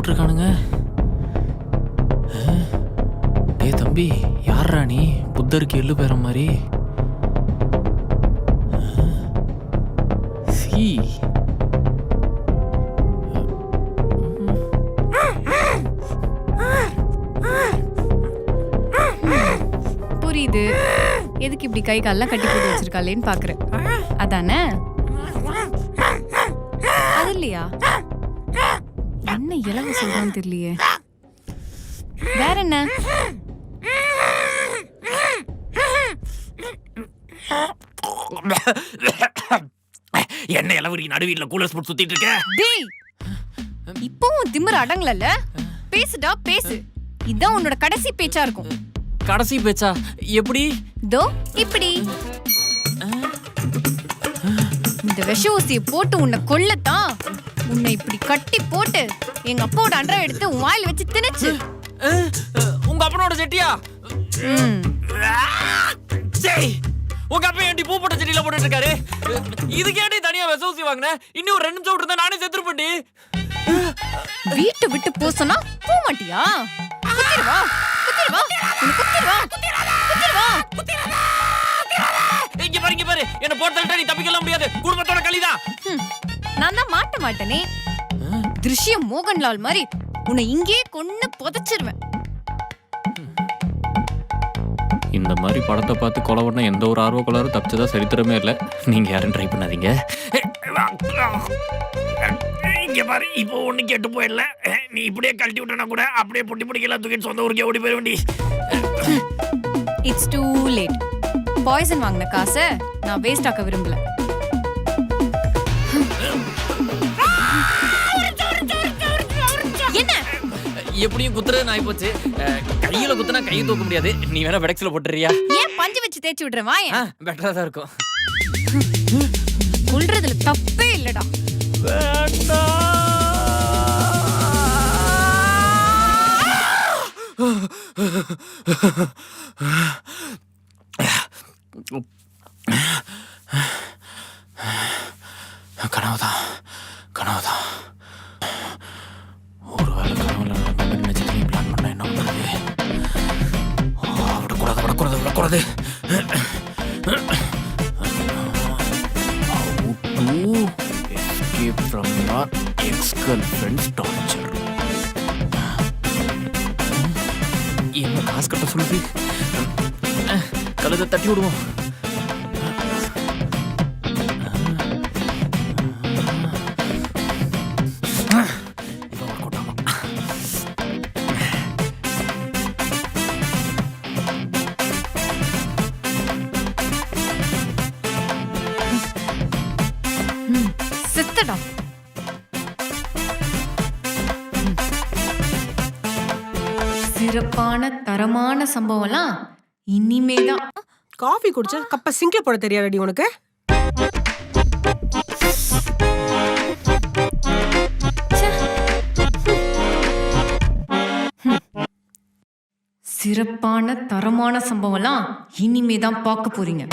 போட்டிருக்கானுங்க. ஏ தம்பி யார் ராணி புத்தருக்கு எள்ளு பேர மாதிரி. சி. புரியுது. எதுக்கு இப்படி கை கால்லாம் கட்டி போட்டு வச்சிருக்காளேன்னு பாக்குறேன். அதானே? அது இல்லையா? என்ன இலவ சொல்றான்னு தெரியலையே. வேற என்ன? என்ன இளவரி நடுவீட்ல கூலர் ஸ்போர்ட் சுத்திட்டு இருக்க? டேய் இப்பவும் திமிர் அடங்கலல்ல? பேசுடா பேசு. இதான் உன்னோட கடைசி பேச்சா இருக்கும். கடைசி பேச்சா? எப்படி? தோ இப்படி. இந்த விஷ ஊசியை போட்டு உன்னை கொல்லத்தான் உன்னை இப்படி கட்டி போட்டு எங்க அப்பாவோட அண்டரை எடுத்து உன் வாயில வச்சு திணிச்சு? உங்க அப்பனோட செட்டியா. சரி உங்க அப்பா ஏன்டி பூ போட்ட செடியில போட்டுட்டு இருக்காரு? இதுக்கு ஏன்டி தனியா விச ஊசி வாங்கின? இன்னும் ஒரு ரெண்டு நிமிஷம் விட்டு நானே செத்துருப்பேன்டி. வீட்டை விட்டு போ சொன்னா போக மாட்டியா? குத்திருவா இங்க பாரு இங்க பாரு. என்ன போட்டு நீ தப்பிக்கலாம் முடியாது. குடும்பத்தோட களிதான் ஹம், நான் தான் மாட்ட மாட்டேனே. திருஷ்யம் மோகன்லால் மாதிரி உன்னை இங்கேயே கொன்னு புதைச்சிருவேன். இந்த மாதிரி படத்தை பார்த்து கொலை பண்ண எந்த ஒரு ஆர்வ கொள்ளாரும் தப்பிச்சதா சரித்திரமே இல்லை. நீங்க யாரும் ட்ரை பண்ணாதீங்க. இங்க பாரு இப்போ ஒண்ணு கேட்டு போயிடல. நீ இப்படியே கழட்டி விட்டனா கூட அப்படியே பொட்டி பிடிக்கலாம் தூக்கிட்டு சொந்த ஊருக்கே ஓடி போயிட வேண்டி. இட்ஸ் டூ லேட் பாய்சன் வாங்கின காசை நான் வேஸ்ட் ஆக்க விரும்பல. எப்படியும் குத்துறது நான் போச்சு. கையில குத்துனா கையை தூக்க முடியாது. நீ வேணா பெடக்ஸ்ல போட்டுறியா? ஏன் பஞ்சு வச்சு தேய்ச்சி விடுறேன் வாயேன் பெட்டரா தான் இருக்கும். கொல்றதுல தப்பே இல்லடா. கனவுதான். விடக்கூடாது விடக்கூடாது விடக்கூடாது How to escape from your ex-girlfriend's torture. என்ன காசு கட்ட சொல்லுது கழுதை தட்டி விடுவோம் செத்தடா சிறப்பான தரமான சம்பவம்லாம் இனிமேதான். காஃபி குடிச்ச கப்ப சிங்க்ல போட தெரியாதடி உனக்கு. சிறப்பான தரமான சம்பவம்லாம் இனிமேதான் பார்க்க போறீங்க.